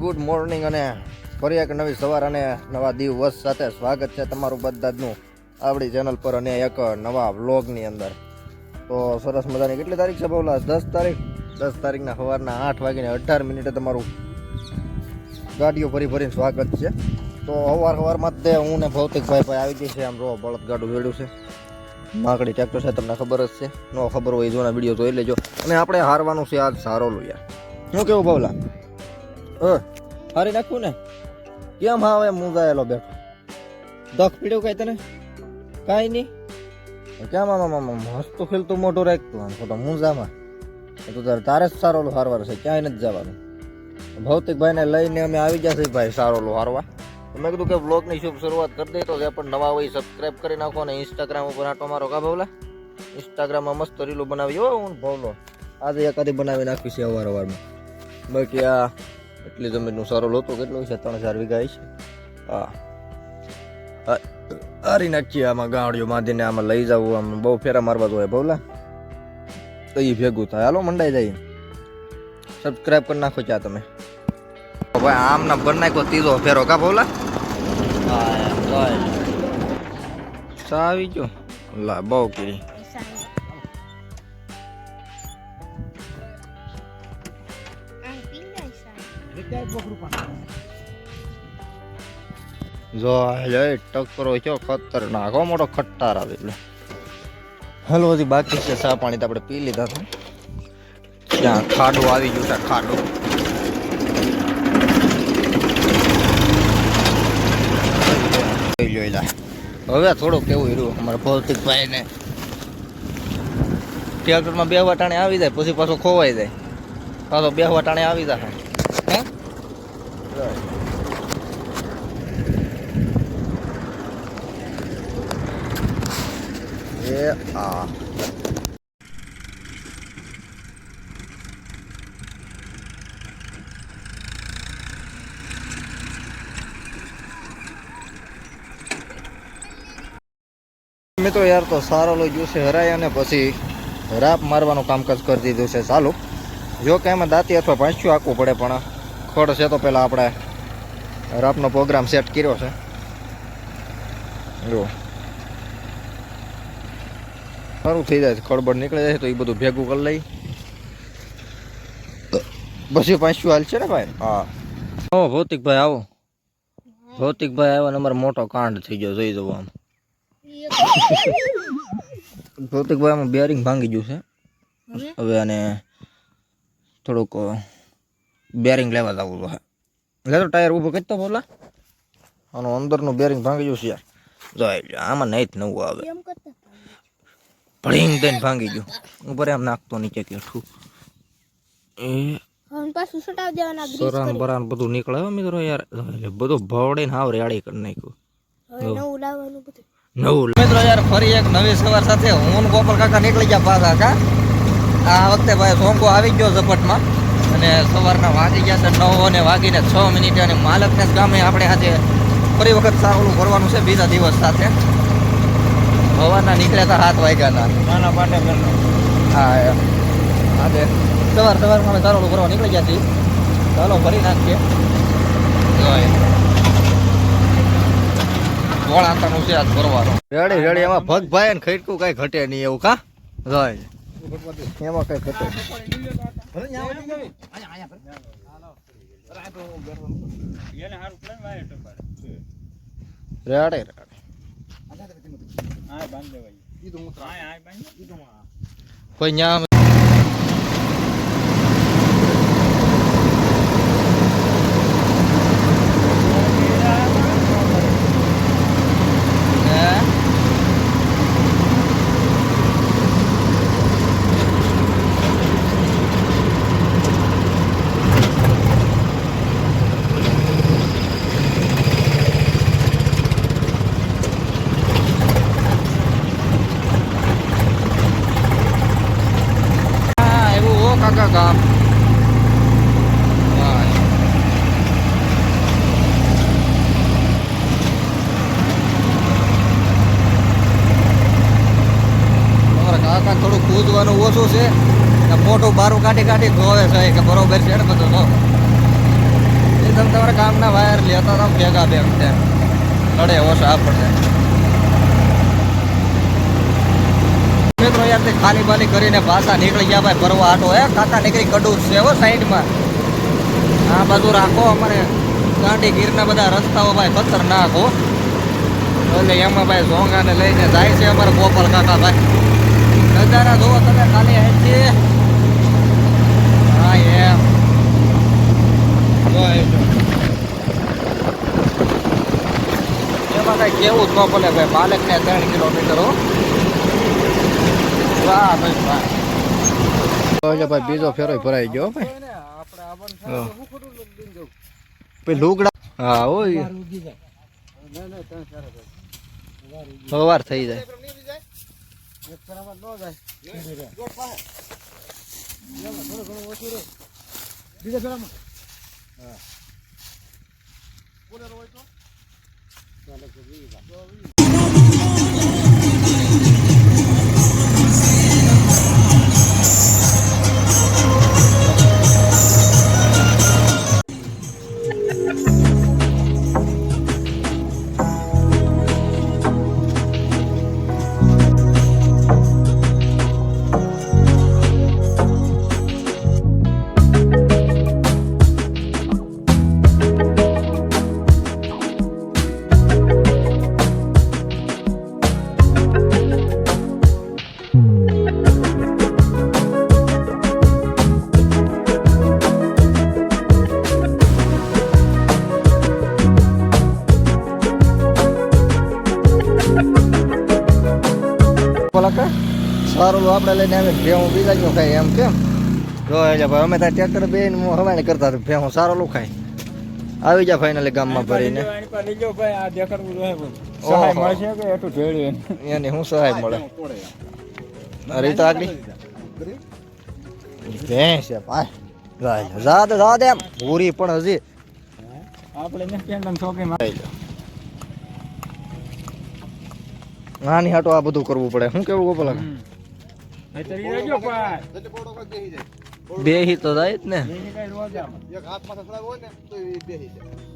Good morning અને ફરી એક નવી સવાર અને નવા દિવસ સાથે સ્વાગત છે તમારું બધાનું આપણી ચેનલ પર અને એક નવા વ્લોગની અંદર. તો સરસ મજાની કેટલી તારીખ છે બોલા? દસ તારીખ? દસ તારીખના સવારના આઠ વાગીને અઢાર મિનિટે તમારું ગાડીઓ ફરી ફરીને સ્વાગત છે. તો અવાર સવારમાં તે હું ને ભૌતિકભાઈ ભાઈ આવી ગઈ છે. આમ રો બળદ ગાડું વેડ્યું છે. માકડી ટ્રેક્ટર છે, તમને ખબર જ છે. નો ખબર હોય જોના વીડિયો જોઈ લેજો. અને આપણે હારવાનું છે આજ સારો લો યાર. શું કેવું અ હારી નાખવું ને કેમ હા હવે મુંજાયેલો બેઠો દખ પીડ્યું કઈ તને કાંઈ નહીં કેમ આમ આમ આમ હસતું ખેલતું મોટું રાખતું આમ તો મુંજામાં તો તારે તારે જ સારોલું હારવાર છે ક્યાંય નથી જવાનું ભૌતિકભાઈને લઈને અમે આવી ગયા છીએ ભાઈ સારોલું હારવા તો મેં કીધું કે બ્લોગની શુભ શરૂઆત કરી દઈએ તો જે પણ નવા હોય સબસ્ક્રાઇબ કરી નાખો અને ઇન્સ્ટાગ્રામ ઉપર આટો મારો કા ભાવલા ઇન્સ્ટાગ્રામમાં મસ્ત રીલો બનાવી હો હું ભાવલો આજે એકાદી બનાવી નાખી છે અવાર અવારમાં બાકી આ એટલી જમીનનું સારો લોતો કેટલું છે? ત્રણ ચાર વીઘા છે હા. હારી નાખીએ આમાં ગાંડિયો બાંધીને આમાં લઈ જવું આમ બહુ ફેરા મારવા જોઈએ બોલા તો એ ભેગું થાય. હાલો મંડાઈ જાય સબસ્ક્રાઇબ કરી નાખો ચા તમે. ભાઈ આમ ના બન નાખો ત્રીજો ફેરો. કા બોલા સાવી આવી ગયો. લા બહુ કીરી. જો લે ટકરો છો ખતરનાક, હો, મોટો ખટ્ટાર આવે એટલે હાલો, હજી બાકી છે ચા પાણી તો આપણે પી લીધા હતા. ત્યાં ખાડું આવી ગયું છે, ખાડું. હવે થોડુંક કેવું હીરું અમારા ભૌતિકભાઈ ને ટ્રેક્ટરમાં બે વટાણે આવી જાય, પછી પાછો ખોવાઈ જાય. પાછો બે વટાણે આવી જાય. એ આ મિત્રો યાર તો સારો લઈ ગયું છે, હરાય અને પછી રાપ મારવાનું કામકાજ કરી દીધું છે. ચાલુ, જો કે એમાં દાંતી અથવા પાંચ્યું આખવું પડે પણ ખડ છે તો પહેલાં આપણે રાપનો પ્રોગ્રામ સેટ કર્યો છે. જો સારું થઈ જાય છે ખડબડ નીકળી જાય તો એ બધું ભેગું કરી લઈ. પછી પાંચ્યું હાલ છે ને ભાઈ? હા. હો ભૌતિકભાઈ આવો. ભૌતિકભાઈ આવ્યો અમારો મોટો કાંડ થઈ ગયો જોઈ જવો આમ. ભૌતિકભાઈ આમાં બેરિંગ ભાંગી ગયું છે. હવે? અને થોડુંક બેરિંગ લેવા જવું લે તો ટાયર ઊભું કરી તો બોલા આનું અંદરનું બેરિંગ ભાંગી ગયું છે યાર. જોઈ લો આમાં નહીં જ નવું આવે. ભળીંગ દઈને ભાંગી ગયું. ઉપર આમ નાખતો નીચે કેઠું એ પાછું સટાવી દેવાના સરાન બરાન બધું નીકળે મિત્રો યાર. એટલે બધું ભવડીને હાવ રેડી કરી નાખ્યું. હવે નવું લાવવાનું બધું. નવું મિત્રો યાર ફરી એક નવી સવાર સાથે હું ગોપાલ કાકા નીકળી ગયા પાછા કા? આ વખતે ભાઈ સોંગો આવી ગયો ઝપટમાં. અને સવારના વાગી ગયા છે નવ અને વાગીને છ મિનિટે અને માલકને જ ગામે આપણે આજે ફરી વખત સારું કરવાનું છે બીજા દિવસ સાથે. સવારના નીકળ્યા હતા હાથ વાગ્યાના નાના પાટે હા. આજે સવાર સવારમાં અમે સારું ભરવા નીકળી ગયા છીએ. ચાલો ભરી નાખીએ. ગોળાંતાનું છે આજ ભરવાનું. રેડી રેડી એમાં ભગભાઈ ને ખઈટકું કઈ ઘટે નહીં એવું કા? જાય એમાં કઈ ઘટે રેડે રેડે કોઈ ન્યા હે હા એવું હો કાકા થોડું કૂદવાનું ઓછું છે. ને મોટું બારું કાઢી કાઢી ધોવે છે. કે બરોબર છે બધો તો એ તમે તમારા કામના વાયર લેતા હતા ભેગા ભેગ ત્યાં. નડે ઓછા આપણને. મિત્રો યાર તે ખાલી બાલી કરીને પાછા નીકળી ગયા ભાઈ ભરવા આટો, હે? કાકા નીકળી કડું છે હો સાઈડમાં. આ બાજુ રાખો અમારે ગાંડી ગીરના બધા રસ્તાઓ ભાઈ ખતરનાક, હો. એટલે એમાં ભાઈ ઝોંગાને લઈને જાય છે અમારે ગોપાલ કાકા ભાઈ. નજારા જોવો તમે ખાલી હા, એમ. જો એ જો. એમાં કઈ કેવું જ ન પડે ભાઈ બાલક ને ત્રણ કિલોમીટર, હો. વાહ ભાઈ વાહ ભાઈ બીજો ફેરો ભરાઈ ગયો ભાઈ. લુગડા હા. હોય સવાર થઈ જાય બોલા કે સારું આપણે લઈને આવે ભેહું બીજા નું ખાઈ એમ કેમ? જો એટલે ભાઈ અમે ત્યાં ટ્રેક્ટર બે હવાણી કરતા હતા ભેહું સારો લો ખાઈ આવી જા ફાઇનલી ગામમાં ભરીને. એની? શું સહાય મળે? અરે તો આગળ ભેંસ છે ભાઈ. જા જા દે એમ. પૂરી પણ હજી. નાની હાટો આ બધું કરવું પડે. શું કેવું ગોપાલ બે હી તો જાય જ ને. એક હાથમાં હોય ને તો એ બેસી જાય.